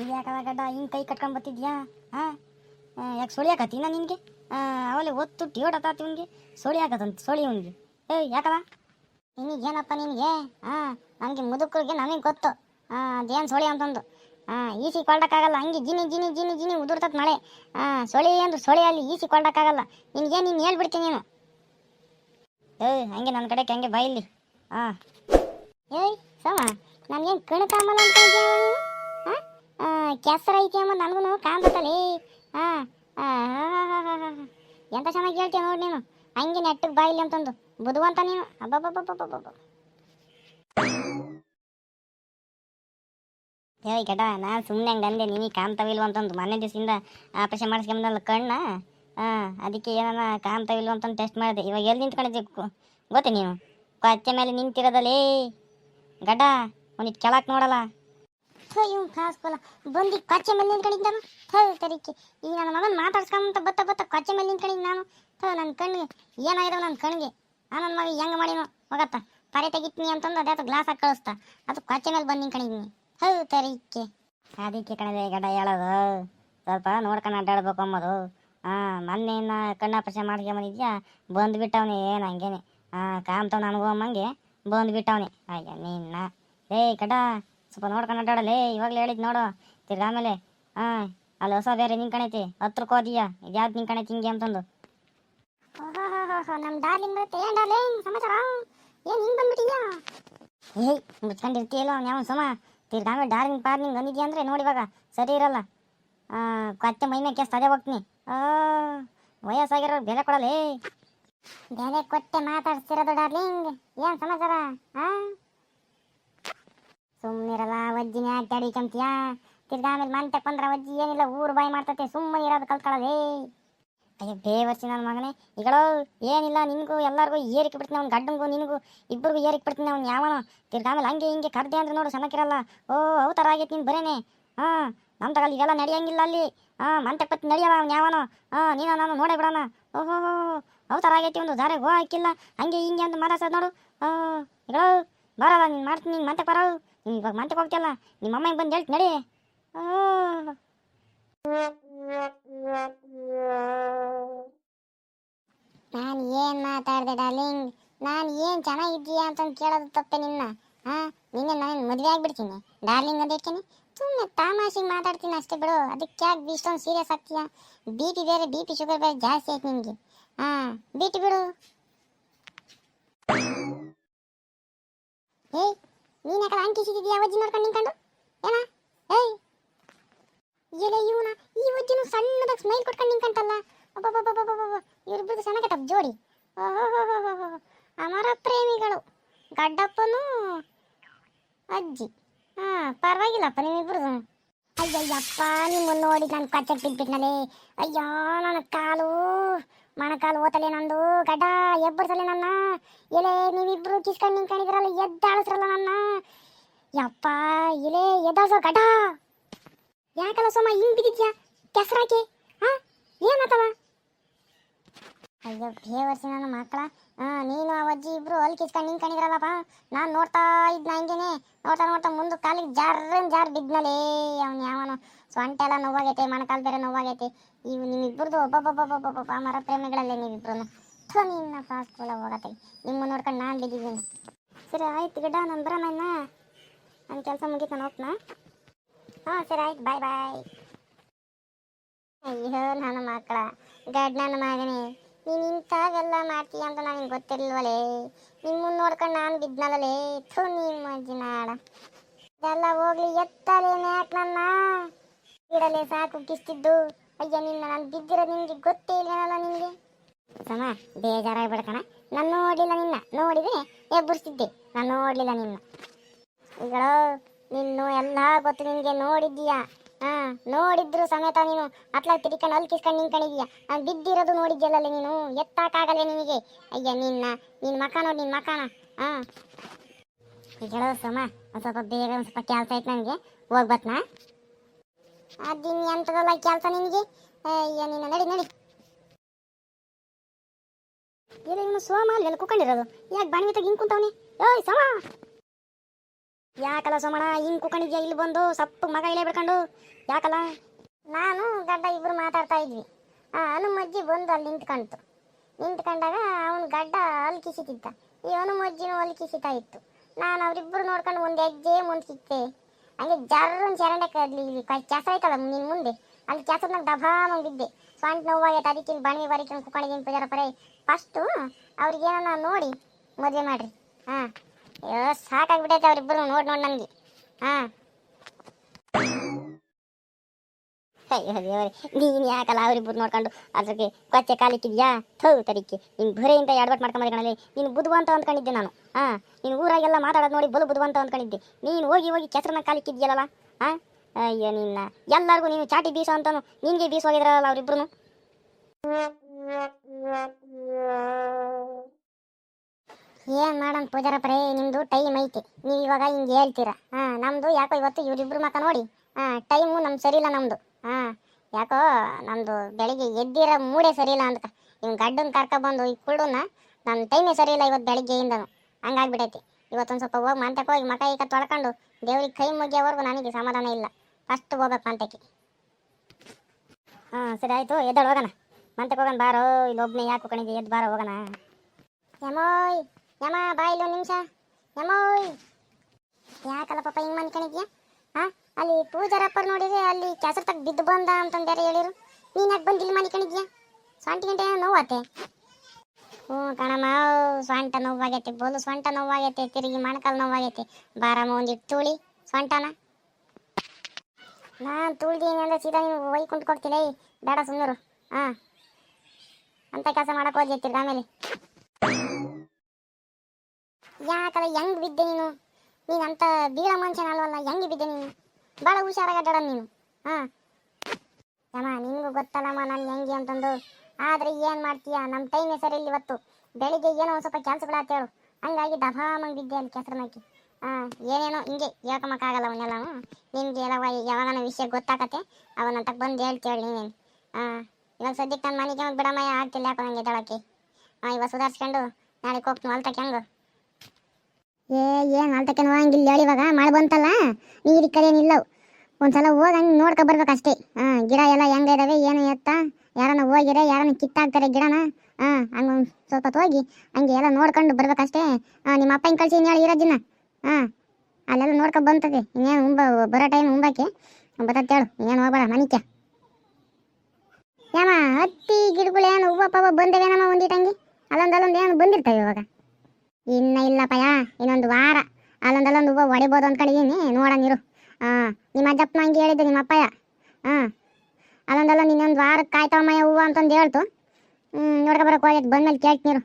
ಇದು ಯಾಕವ ಗಡ್ಡ ಹಿಂಗೆ ಕೈ ಕಟ್ಕೊಂಡು ಬತ್ತಿದ್ಯಾ ಹಾಂ? ಯಾಕೆ ಸುಳಿ ಹಾಕತ್ತೀನ ನಿನಗೆ? ಅವಲೆ ಒತ್ತು ಟಿಯೋಟತ್ತಾತಿ ಇವ್ನಿಗೆ. ಸುಳಿ ಹಾಕತ್ತಂತ ಸುಳಿ ಇವ್ನಿಗೆ. ಯಾಕವ? ನಿನಗೆ ಏನಪ್ಪ ನಿನಗೆ? ಹಾಂ ನನಗೆ ಮುದುಕರಿಗೆ ನನಗೆ ಗೊತ್ತು. ಹಾಂ ಅದೇನು ಸೋಳಿ ಅಂತಂದು. ಹಾಂ ಈಸಿ ಕೊಡೋಕ್ಕಾಗಲ್ಲ. ಹಂಗೆ ಜಿನಿ ಜಿನಿ ಜಿನಿ ಜಿನಿ ಉದುರ್ತತ್ ಮಳೆ. ಹಾಂ ಸೊಳಿ ಅಂದ್ರೆ ಸೊಳಿ ಅಲ್ಲಿ ಈಸಿ ಕೊಡೋಕ್ಕಾಗಲ್ಲ. ನಿನಗೆ ನೀನು ಹೇಳ್ಬಿಡ್ತೀನಿ ನೀನು. ಏಯ್, ಹಂಗೆ ನನ್ನ ಕಡೆಗೆ ಹಂಗೆ ಬೈಲಿ. ಹಾಂ ಏಯ್, ಸಮ ನನಗೇನು ಕಣ್ಕಾಮಲ್ಲ ಅಂತ ಕೆಸರ ಐತಿ ಅಮ್ಮ ನನಗೂ ಕಾಣ್ತತ್ತಲ್ಲಿ ಹಾಂ ಎಂತ ಚೆನ್ನಾಗಿ ಹೇಳ್ತೀಯ ನೋಡಿ ನೀನು ಹಂಗೆ ನೆಟ್ಟಗೆ ಬಾಯಿಲಿ ಅಂತಂದು ಬುಧವಂತ ನೀನು ಅಬ್ಬಬ್ಬಬ್ಬಬ್ಬಬ್ಬ ಏಯ್ ಕೆಟ ನಾನು ಸುಮ್ಮನೆ ಹಂಗೆ ಅಂದೆ ನಿಮಗೆ ಕಾಣ್ತಾವಿಲ್ವ ಅಂತಂದು ಮೊನ್ನೆ ದಿವಸದಿಂದ ಆಪರೇಷನ್ ಮಾಡಿಸ್ಕೊಂಬಂದಲ್ಲ ಕಣ್ಣ ಹಾಂ ಅದಕ್ಕೆ ಏನಾನ ಕಾಣ್ತಾವಿಲ್ವ ಅಂತಂದು ಟೆಸ್ಟ್ ಮಾಡಿದೆ ಇವಾಗ ಎಲ್ಲಿ ನಿಂತ್ಕೊಂಡಿದ್ದೆ ಗೊತ್ತೆ ನೀನು ಕೊಚ್ಚೆ ಮೇಲೆ ನಿಂತಿರೋದಲ್ಲೇ ಗಡ್ಡ ಒಂದಿಟ್ಟು ಕೆಳಕ್ಕೆ ನೋಡಲ್ಲ ಥೋ ಇವ್ ಕಾಸ್ಕೊಲ್ಲ ಬಂದು ಕೊಚ್ಚೆ ಮೇಲೆ ನಿಂತ್ಕೊಂಡಿದ್ದಾನು ಥೋ, ತರಿಕೆ. ಈಗ ನನ್ನ ಮಗನ ಮಾತಾಡ್ಸ್ಕೊಂತ ಬತ್ತ ಬತ್ತ ಕೊಚ್ಚೆ ಮೇಲೆ ನಿಂತ್ಕೊಂಡಿದ್ದು ನಾನು. ಥೋ ನನ್ನ ಕಣ್ಣಿಗೆ ಏನಾಗಿದಾವ ನನ್ನ ಕಣ್ಣಿಗೆ ಆ ನನ್ನ ಮಗ ಹೆಂಗೆ ಮಾಡಿನೋ? ಹೋಗತ್ತ ಪರೆ ತೆಗಿತೀನಿ ಅಂತಂದು ಅದೇ ಗ್ಲಾಸ್ ಹಾಕಿ ಕಳಿಸ್ತಾ ಅದು ಕೊಚ್ಚೆ ಮೇಲೆ ಬಂದು ನಿಂತ್ಕೊಂಡಿದ್ದೀನಿ ಹೌ ತರಿಕೆ. ಅದಕ್ಕೆ ಕಣದೆ ಗಡ ಹೇಳೋದು ಸ್ವಲ್ಪ ನೋಡ್ಕೊಂಡು ಅಡ್ಡಾಡ್ಬೇಕು ಅಂಬೋದು ಹಾಂ ಮೊನ್ನೆ ಇನ್ನು ಕಣ್ಣು ಮಾಡ್ಕೊಂಬಂದಿದ್ಯಾ ಬಂದುಬಿಟ್ಟವನೇ ಏನು ಹಂಗೇನೆ. ಹಾಂ ಕಾಮ್ತಾವ ನನಗೂ ಅಮ್ಮಂಗೆ ಬಂದುಬಿಟ್ಟವನೇ ಅಯ್ಯ, ನಿನ್ನ. ಏಯ್ ಕಡ ಸ್ವಲ್ಪ ನೋಡ್ಕೊಂಡು ಅಡ್ಡಾಡಲೇ ಇವಾಗಲೇ ಹೇಳಿದ್ ನೋಡು. ತಿರ್ಗಾ ಆಮೇಲೆ ಹಾಂ ಅಲ್ಲಿ ಹೊಸ ಬೇರೆ ನಿಂಕಣೈತಿ ಹತ್ರಕ್ಕೆ ಹೋದಿಯಾ? ಇದ್ಯಾವ್ದು ನಿಂಕಣೈತಿ ಹಿಂಗೆ ಅಂತಂದು. ನಮ್ಮ ಡಾರ್ಲಿಂಗ್ ಬರುತ್ತೆ ಏನು ಡಾರ್ಲಿಂಗ್ ಸಮಾಚಾರ? ಏನು ಹಿಂಗೆ ಬಂದ್ಬಿಟ್ಟಿದ್ಯಾ? ಏಯ್ ಮುಚ್ಕೊಂಡಿರ್ತೀಯಲ್ಲ ಅವ್ನು ಯಾವ ಸಮ? ತಿರ್ಗಾ ಆಮೇಲೆ ಡಾರ್ಲಿಂಗ್ ಪಾರ್ಲಿಂಗ್ ಬಂದಿದ್ಯಾ ಅಂದರೆ ನೋಡಿ ಇವಾಗ ಸರಿ ಇರಲ್ಲ. ಕತ್ತೆ ಮೈನ ಕೇಸ್ ತದೆ ಹೋಗ್ತೀನಿ. ಆ, ವಯಸ್ಸಾಗಿರೋ ಬೆಲೆ ಕೊಡಲೇ. ಬೆಲೆ ಕೊಟ್ಟೆ ಮಾತಾಡ್ತಿರೋದು ಡಾರ್ಲಿಂಗ್ ಏನು ಸಮಾಚಾರ? ಹಾಂ ಸುಮ್ಮನಿರಲ್ಲ ವಜ್ಜಿನ ಅಡ್ಡಾಡಿ ಕಂತೀಯಾ ತಿರ್ಗಾ ಆಮೇಲೆ ಮಂತೆ ಬಂದ್ರ ವಜ್ಜಿ ಏನಿಲ್ಲ, ಊರು ಬಾಯಿ ಮಾಡ್ತತೆ, ಸುಮ್ಮನೆ ಇರೋದು ಕಲ್ತ್ಕೊಳ್ಳೋದೇ ಅಯ್ಯೋ, ಬೇವರ್ಸಿ ನನ್ನ ಮಗನೇ. ಈಗಳೋ ಏನಿಲ್ಲ, ನಿನಗೂ ಎಲ್ಲರಿಗೂ ಏರಿಕೆ ಬಿಡ್ತೀನಿ ಅವ್ನು ಗಡ್ಡಂಗೂ ನಿನಗೂ ಇಬ್ಬರಿಗೂ ಏರಿಕೆ ಬಿಡ್ತೀನಿ ಅವ್ನು ಯಾವನೋ. ತಿರ್ಗಾ ಆಮೇಲೆ ಹಂಗೆ ಹಿಂಗೆ ಕರ್ದೆ ಅಂದ್ರೆ ನೋಡು, ಸಣ್ಣಕ್ಕಿರಲ್ಲ. ಓ, ಅವತಾರ ಆಗೈತೆ ನೀನು ಬರೇನೆ. ಹಾಂ ನಮ್ಮ ತಗಲ್ಲಿ ಇದೆಲ್ಲ ನಡೆಯಂಗಿಲ್ಲ ಅಲ್ಲಿ. ಹಾಂ ಮಂತೆ ಪತ್ತಿ ನಡೆಯಲ್ಲ ಅವ್ನು ಯಾವನೋ. ಹಾಂ, ನೀನು ನಾನು ನೋಡೇ ಬಿಡೋಣ. ಓಹೋ, ಅವತಾರ ಆಗೈತಿ, ಒಂದು ದಾರೆ ಗೋ ಹಾಕಿಲ್ಲ. ಹಂಗೆ ಹಿಂಗೆ ಅಂತ ಮಾತಾಡ್ಸೋದು ನೋಡು. ಹಾಂ ಈಗಳೋ ಬರಲ್ಲ, ನೀನು ಮಾಡ್ತೀನಿ, ನೀನು ಮಂತೆ ಬರೋ ಇವಾಗ ಮಂತೆಗೆ ಹೋಗ್ತಿಯಲ್ಲ, ನಿಮ್ಮ ಅಮ್ಮಗೆ ಬಂದು ಹೇಳ್ತ ನಡಿ. ನಾನು ಏನು ಮಾತಾಡಿದೆ ಡಾರ್ಲಿಂಗ್ ನಾನು ಏನು ಚೆನ್ನಾಗಿದ್ದೀಯಾ ಅಂತ ಕೇಳೋದು ತಪ್ಪೆ ನಿನ್ನ. ಹಾಂ ನಿನ್ನೆ ನಾನು ಮದುವೆ ಆಗಿಬಿಡ್ತೀನಿ. ಡಾರ್ಲಿಂಗ್ ಅಂತ ಇರ್ತೀನಿ ಸುಮ್ಮನೆ ತಾಮಾಸಿಗೆ ಮಾತಾಡ್ತೀನಿ ಅಷ್ಟೇ ಬಿಡು. ಅದಕ್ಕೆ ಯಾಕೆ ಇಷ್ಟೊಂದು ಸೀರಿಯಸ್ ಆಗ್ತೀಯಾ? ಬಿ ಪಿ ಬೇರೆ ಬಿ ಪಿ ಶುಗರ್ ಬೇರೆ ಜಾಸ್ತಿ ಆಯ್ತು ನಿನಗೆ. ಹಾಂ ಬಿಟ್ಟು ಬಿಡು. ಏಯ್ ನೀನು ಯಾಕಲ್ಲ ಅಂಟಿಸಿದ್ಯಾ ಅಜ್ಜಿ ನೋಡ್ಕೊಂಡು ನಿಂತ್ಕೊಂಡು? ಏನ? ಏಯ್! ಎಲೆ ಇವನ, ಈ ವಜ್ಜನು ಸಣ್ಣದಾಗ ಸ್ಮೈಲ್ ಕೊಟ್ಕೊಂಡು ನಿಂಕಂತಲ್ಲ ಅಬ್ಬಬ್ಬಬ್ಬಬ್ಬಬ್ಬ ಇವ್ರಿಬ್ರದ್ದು ಚೆನ್ನಾಗತ್ತ ಜೋಡಿ. ಓಹೋಹೋಹೋಹೋ. ಅಮರ ಪ್ರೇಮಿಗಳು. ಗಡ್ಡಪ್ಪನು ಅಜ್ಜಿ. ಹಾ, ಪರವಾಗಿಲ್ಲಪ್ಪ, ನಿಮ್ಮಿಬ್ರದ್ದು. ಅಯ್ಯಯ್ಯಪ್ಪ, ನಿಮ್ಮನ್ನು ನೋಡಿ ನಾನು ಕಚ್ಚಕ್ಕೆ ಬಿದ್ಬಿಟ್ನಲೆ ಅಯ್ಯೋ, ನನ್ನ ಕಾಲು ಮೊಣಕಾಲು ಓತಲೆ ನಂದು ಗಡ್ಡ ಎಬ್ಬರ್ಸಲೆ ನನ್ನ ಎಲೆ ನೀವಿಬ್ರು ಕಿಸ್ಕೊಂಡು ನಿಂತ್ಕೊಂಡಿದ್ರಲ್ಲ ಎದ್ದಾಳಿಸ್ರಲ್ಲ ನನ್ನ ಯಪ್ಪ ಎಲೆ ಎದ್ದಾಳ್ಸೋ ಗಡ್ಡ ಯಾಕಲ್ಲ ಸೋಮ ಹಿಂಗ್ ಬಿದ್ದಿದ್ಯಾ ಕೆಸರಾಕಿ ಹಾ ಏನಾತವ ಅಯ್ಯೋ, ಬೇವರ್ಸಿ ನನ್ನ ಮಕ್ಕಳ. ನೀನು ಆ ಅಜ್ಜಿ ಇಬ್ರು ಅಲ್ಲಿ ಕಿಸ್ಕೊಂಡು ನಿಂತ್ಕೊಂಡಿದ್ರಲ್ಲಪ್ಪ ನಾನು ನೋಡ್ತಾ ಇದ್ನ ಹಂಗೇನೆ. ನೋಡ್ತಾ ನೋಡ್ತಾ ಮುಂದೆ ಕಾಲಿಗೆ ಜಾರ್ ಜಾರ್ ಬಿದ್ನಲೇ ಅವ್ನು ಯಾವನು. ಸೊಂಟ ಎಲ್ಲ ನೋವಾಗೈತೆ, ಮೊಣಕಾಲು ಬೇರೆ ನೋವಾಗೈತೆ. ಇವು ನಿಮ್ಮಿಬ್ಬರದು ಒಬ್ಬೊಬ್ಬೊಬ್ಬೊಬ್ಬೊಬ್ಬ ಮರ ಪ್ರೇಮಿಗಳಲ್ಲೇ ನೀವಿಬ್ರು ಥೋ, ನಿನ್ನ ಪಾಸ್ಕೊಳ ಹೋಗತ್ತೆ. ನಿಮ್ಮ ನೋಡ್ಕೊಂಡು ನಾನು ಬಿದ್ದಿದ್ದೀನಿ. ಸರಿ, ಆಯ್ತು ಗಿಡ, ನಾನು ಇನ್ನ. ನನ್ನ ಕೆಲಸ ಮುಗೀತು, ನಾನು ಹೋಗ್ನಾ ಹಾಂ, ಸರಿ, ಆಯ್ತು, ಬಾಯ್ ಬಾಯ್. ಅಯ್ಯೋ ನಾನು ಮಕ್ಕಳ. ಗಡ್ ನನ್ನ ಮಗನೇ ನೀನು ಇಂಥವೆಲ್ಲ ಮಾಡ್ತೀಯ ಅಂತ ನನಗೆ ನಿಮ್ಮ ಮುಂದೆ ನೋಡ್ಕೊಂಡು ನಾನು ಬಿದ್ನಲ್ಲೇ ಥು ನಿಮ್ಮ ಅಜ್ಜಿನಾಡ ಇದೆಲ್ಲ ಹೋಗ್ಲಿ, ಎತ್ತಲೇ ಯಾಕೆ ನನ್ನ. ಬಿಡಲೇ ಸಾಕು, ಕಿಸ್ತಿದ್ದು. ಅಯ್ಯ, ನಿನ್ನ ನಾನು ಬಿದ್ದಿರೋದು ನಿಮಗೆ ಗೊತ್ತೇ ಇಲ್ಲ ನಿಮಗೆ ಸಮ, ಬೇಜಾರಾಗಿ ಕಣ ನಾನು ನೋಡಲಿಲ್ಲ ನಿನ್ನ. ನೋಡಿದ್ರೆ ಎಬ್ಬರಿಸ್ತಿದ್ದೆ ನಾನು ನೋಡಲಿಲ್ಲ ನಿನ್ನ. ಈಗಳು ನಿನ್ನ ಎಲ್ಲ ಗೊತ್ತು ನಿನಗೆ ನೋಡಿದ್ದೀಯಾ? ಹಾ, ನೋಡಿದ್ರು ಸಮೇತ ನೀನು. ಅತ್ಲಾಗ ತಿರ್ಕೊಂಡು ಅಲ್ಲಿ ಕಿಸ್ಕೊಂಡು ನಿಂತ್ಕೊಂಡಿದ್ಯಾ. ನಾನು ಬಿದ್ದಿರೋದು ನೋಡಿದ್ಯಲ್ಲ ನೀನು. ಎತ್ತಾಕಾಗಲ್ಲ ನಿನಗೆ. ಅಯ್ಯ, ನಿನ್ನ ನಿನ್ನ ಮಕ ನೋಡಿ ನಿನ್ನ ಮಕಾನ ಹಾ. ಹೇಳೋ ಸಮ, ಒಂದು ಸ್ವಲ್ಪ ಬೇಗ ಒಂದು ಸ್ವಲ್ಪ ಕೆಲಸ ಐತೆ ನನಗೆ ಹೋಗ್ಬತ್ನಾ ಅದಿನ್ ಎಂತದಲ್ಲ ಕೆಲಸ ನಿನಗೆ. ಅಯ್ಯ ನಿನ್ನ ನಡಿ ನಡಿ. ನಿಮ್ಮ ಸೋಮ ಅಲ್ಲಿ ಕುತ್ಕೊಂಡಿರೋದು. ಯಾಕೆ ಬಾಣಿ ಹಿಂಗೆ ಕುಂತವನಿ? ಓಯ್, ಸಮ! ಯಾಕಲ್ಲ ಸೋಮಣ ಹಿಂಗ್ ಕುಕೊಂಡಿದ್ಯಾ ಇಲ್ಲಿ ಬಂದು ಸಪ್ಪು ಮಗ ಇಲ್ಲೇ ಬಿಡ್ಕೊಂಡು? ಯಾಕಲ್ಲ ನಾನು ಗಡ್ಡ ಇಬ್ರು ಮಾತಾಡ್ತಾ ಇದ್ವಿ. ಆ ಹನುಮಜ್ಜಿ ಬಂದು ಅಲ್ಲಿ ನಿಂತ್ಕೊಂತು ನಿಂತ್ಕೊಂಡಾಗ ಅವನು ಗಡ್ಡ ಅಲ್ಲಿ ಕಿಸಿತಿದ್ದ ಈ ಹನುಮಜ್ಜಿನೂ ಅಲ್ಲಿ ಇತ್ತು. ನಾನು ಅವರಿಬ್ಬರು ನೋಡ್ಕೊಂಡು ಒಂದು ಹೆಜ್ಜೆ ಮುಂದೆ ಸಿಕ್ತೆ ಹಂಗೆ ಜರ್ರನ್ ಚರಂಡೆ ಇಲ್ಲಿ ಕೆಸ ಐತಲ್ಲ ನಿನ್ ಮುಂದೆ? ಅಲ್ಲಿ ಕೆಸರ್ನಾಗ ದಬಾಮ ಬಿದ್ದೆ ಸ್ವಂಟ್ ನೋವಾಗೈತೆ, ಅದಕ್ಕೆ ಇಲ್ಲಿ ಬಣವಿ ಬರಿಕೊಂಡು ಕುತ್ಕೊಂಡಿದ್ದೀನಿ ಪೂಜಾರ ಪರೇ. ಫಸ್ಟು ಏನನ್ನ ನೋಡಿ, ಮದುವೆ ಮಾಡ್ರಿ. ಹಾಂ. ಅಯ್ಯೋ ಸಾಕಾಗ್ಬಿಟ್ಟೈತೆ ಅವ್ರಿಬ್ರು. ನೋಡ್, ನೋಡಿ ನನಗೆ. ಹಾಂ. ಅಯ್ಯೋ, ದೇವರೇ, ನೀನು ಯಾಕಲ್ಲ ಅವರಿಬ್ಬರು ನೋಡ್ಕೊಂಡು ಅದಕ್ಕೆ ಕೊಚ್ಚೆ ಕಾಲಿಕ್ಕಿದ್ಯಾ ಥೌ ತರಿಕೆ ನಿನ್ ಬರೆಯಿಂದ ಎಡವಟ್ ಮಾಡ್ಕೊಂಬರಿ ಕಣಲ್ಲಿ ನೀನು ಬುದ್ಧವಂತ ಅಂದ್ಕೊಂಡಿದ್ದೆ ನಾನು. ಹಾಂ, ನೀನು ಊರಾಗೆಲ್ಲ ಮಾತಾಡೋದು ನೋಡಿ ಬಲು ಬುದ್ಧವಂತ ಅಂದ್ಕೊಂಡಿದ್ದೆ. ನೀನು ಹೋಗಿ ಹೋಗಿ ಕೆಸರನ್ನ ಕಾಲಿಕ್ಕಿದ್ಯಲ್ಲ ಹಾ? ಅಯ್ಯೋ, ನಿನ್ನ. ಎಲ್ಲರಿಗೂ ನೀನು ಚಾಟಿ ಬೀಸೋ ಅಂತಾನು. ನಿನಗೆ ಬೀಸ್ ಹೋಗಿದ್ರಲ್ಲ ಅವರಿಬ್ರು ಏನ್ ಪೂಜಾರ ಪರೇ ನಿಮ್ದು ಟೈಮ್ ಐತಿ. ನೀವು ಇವಾಗ ಹಿಂಗೆ ಹೇಳ್ತೀರಾ. ಹಾ, ನಮ್ದು ಯಾಕೋ ಇವತ್ತು ಇವರಿಬ್ರು ಮಕ್ಕ ನೋಡಿ. ಹಾ ಟೈಮು ನಮ್ಗೆ ಸರಿ ಇಲ್ಲ ನಮ್ದು. ಹಾ, ಯಾಕೋ ನಮ್ದು ಬೆಳಿಗ್ಗೆ ಎದ್ದಿರೋ ಮೂಡೇ ಸರಿ ಇಲ್ಲ ಅಂತ. ಇವ್ನು ಗಡ್ಡನ್ ಕರ್ಕೊಬಂದು ಈ ಕುಳ್ಳನ್ನ ನಮ್ಮ ಟೈಮೇ ಇಲ್ಲ ಇವತ್ತು ಬೆಳಿಗ್ಗೆಯಿಂದನು. ಹಂಗಾಗ್ಬಿಟ್ಟೈತಿ ಇವತ್ತೊಂದು ಸ್ವಲ್ಪ ಹೋಗಿ ಮಂತಕ್ಕೆ ಹೋಗಿ ಮಕ ಈಗ ತೊಳ್ಕೊಂಡು ದೇವ್ರಿಗೆ ಕೈ ಮುಗಿಯೋವರೆಗೂ ನನಗೆ ಸಮಾಧಾನ ಇಲ್ಲ. ಫಸ್ಟ್ ಹೋಗ್ಬೇಕು ಮಂತಕ್ಕೆ ಹಾಂ, ಸರಿ ಆಯಿತು, ಎದ್ದಾಳು ಹೋಗೋಣ. ಮಂತಕ್ಕೆ ಹೋಗೋಣ, ಬಾರೋ ಇಲ್ಲಿ ಒಬ್ಬನೇ ಯಾಕೆ ಕಣಿಗೆ ಎದ್ದು ಬಾರೋ, ಹೋಗೋಣ. ಯಮೋಯ್! ಯಮ ಬಾ ಒಂದು ನಿಮಿಷ. ಯಮ್ಮ ಯಾಕಲ್ಲ ಪಾಪ ಹಿಂಗೆ ಮನ್ಕೊಂಡಿದ್ಯಾ? ಹಾ ಅಲ್ಲಿ ಪೂಜಾರಪ್ಪ ನೋಡಿದ್ರೆ ಅಲ್ಲಿ ಕೆಸರು ತಗ ಬಿದ್ದು ಬಂದ ಅಂತಂದು ಬೇರೆ ಹೇಳಿರು. ನೀನು ಯಾಕೆ ಬಂದು ಇಲ್ಲಿ ಮನ್ಕೊಂಡಿದ್ಯಾ? ಸೊಂಟ ಗಂಟೆ ನೋವಾತೆ. ಹ್ಞೂ ಕಣಮ್ಮ ಸ್ವಂಟ ನೋವಾಗೈತೆ, ಬೋಲು ಸ್ವಂಟ ನೋವಾಗೈತೆ, ತಿರುಗಿ ಮೊಣಕಾಲು ನೋವಾಗೈತೆ. ಬಾರಮ್ಮ ಒಂದಿಟ್ಟು ತುಳಿ ಸೊಂಟನ ನಾನು ತುಳ್ದೀನಿ ಅಂದ್ರೆ ಸೀದಾ ನೀವು ಒಯ್ಕೊಂಡು ಕೊಡ್ತೀನಿ ಬೇಡ ಸುಂದರು ಹಾಂ ಅಂತ ಕೆಲಸ ಮಾಡೋಕೆ ತಿರ್ಗ ಆಮೇಲೆ? ಯಾಕಲ್ಲ ಹೆಂಗ್ ಬಿದ್ದೆ ನೀನು? ನೀನು ಅಂತ ಬೀಳ ಮನುಷ್ಯನ ಅಲ್ವಲ್ಲ, ಹೆಂಗ್ ಬಿದ್ದೆ ನೀನು? ಭಾಳ ಹುಷಾರಾಗಿ ನೀನು. ಹಾಂ. ಯಮ್ಮ, ನಿನಗೂ ಗೊತ್ತಲ್ಲಮ್ಮ ನಾನು ಹೆಂಗೆ ಅಂತಂದು. ಆದ್ರೆ ಏನು ಮಾಡ್ತೀಯ? ನಮ್ಮ ಟೈಮ್ ಹೆಸರು ಇಲ್ಲಿ ಇವತ್ತು. ಬೆಳಿಗ್ಗೆ ಏನೋ ಸ್ವಲ್ಪ ಕೆಲಸಗಳು ಹೇಳು ಹಂಗಾಗಿ ದಬಾಮಂಗ್ ಬಿದ್ದೆ ಅಲ್ಲಿ ಕೆಸರನಾಕಿ ಹಾಂ, ಏನೇನೋ ಹಿಂಗೆ ಹೇಳ್ಕೊಂಬಕ್ಕಾಗಲ್ಲ ಅವನ್ನೆಲ್ಲ. ನಿಮ್ಗೆ ಎಲ್ಲ ಯಾವಾಗನ ವಿಷಯ ಗೊತ್ತಾಗತ್ತೆ ಅವನಂತ ಬಂದು ಹೇಳ್ತೇಳಿ ನೀನೇನು. ಹಾಂ, ಇವಾಗ ಸದ್ಯಕ್ಕೆ ನಾನು ಮನೆಗೆ ಹೋಗಿ ಬಿಡಮಯ್ಯ ಆಗ್ತಿಲ್ಲ ಯಾಕೋ ನಂಗೆ ಎದ್ದಾಳಕ್ಕೆ ಹಾಂ, ಇವಾಗ ಸುಧಾರಿಸ್ಕೊಂಡು ನಾಳೆ ಹೋಗ್ತೀನಿ ಹೊಲ್ತಕ್ಕೆ ಹೆಂಗು? ಏ ಏನು ಅಲ್ತಕ್ಕೇನು ಹೋಗಂಗಿಲ್ಲ ಹೇಳಿ ಇವಾಗ, ಮಳೆ ಬಂತಲ್ಲ ನೀರಿಗೆ ಕರೆಯೇನಿಲ್ಲವು ಒಂದ್ಸಲ ಹೋಗಿ ಹಂಗೆ ನೋಡ್ಕೊ ಬರ್ಬೇಕಷ್ಟೇ. ಹಾಂ, ಗಿಡ ಎಲ್ಲ ಹೆಂಗೆ ಇದಾವೆ, ಏನು ಎತ್ತ, ಯಾರನ್ನ ಹೋಗಿರೆ ಯಾರನ್ನ ಕಿತ್ತಾಕ್ತಾರೆ ಗಿಡನ, ಹಾಂ, ಹಂಗ ಸ್ವಲ್ಪ ಹೋಗಿ, ಹಂಗೆ ಎಲ್ಲ ನೋಡ್ಕೊಂಡು ಬರ್ಬೇಕಷ್ಟೇ. ಹಾಂ, ನಿಮ್ಮ ಹಿಂಗೆ ಕಳ್ಸಿ ಹೇಳಿ ಇರೋದಿನ ಹಾಂ, ಅಲ್ಲೆಲ್ಲ ನೋಡ್ಕೊ ಬಂತದೆ. ಇನ್ನೇನು ಉಂಬ, ಬರೋ ಟೈಮ್ ಉಂಬಕ್ಕೆ. ಹೇಳು ಏನು ಹೋಗ್ಬೇಡ ಮನಿಕೆ ಯಮ್ಮ ಹತ್ತಿ ಗಿಡಗಳು ಏನು ಹೂವು ಬಂದವೇನಮ್ಮ ಒಂದಿಟ್ಟಂಗೆ ಅಲ್ಲೊಂದು ಅಲ್ಲೊಂದು ಏನು ಬಂದಿರ್ತವೆ ಇವಾಗ? ಇನ್ನ ಇಲ್ಲಪ್ಪಯ್ಯ ಇನ್ನೊಂದು ವಾರ. ಅಲ್ಲೊಂದಲ್ಲೊಂದು ಅಲ್ಲೊಂದು ಹೂವು ಹೊಡಿಬೋದು ಅಂದ್ಕೊಂಡಿದ್ದೀನಿ ನೋಡೋಣಿರು ಹಾಂ ನಿಮ್ಮ ಅಜ್ಜಪ್ಪನ ಹಂಗೆ ಹೇಳಿದ್ದು ನಿಮ್ಮ ಅಪ್ಪಯ್ಯ. ಹಾಂ ಅಲ್ಲೊಂದಲ್ಲ ಇನ್ನೊಂದು ವಾರಕ್ಕೆ ಕಾಯ್ತಾವಮ್ಮಯ್ಯ ಹೂವು ಅಂತಂದು ಹೇಳ್ತು. ಹ್ಞೂ ನೋಡ್ಕೊಬರಕ್ಕೆ ಹೋಗಿದ್ದು ಹೋಗಿ, ಬಂದ್ಮೇಲೆ ಕೇಳ್ತೀನಿರು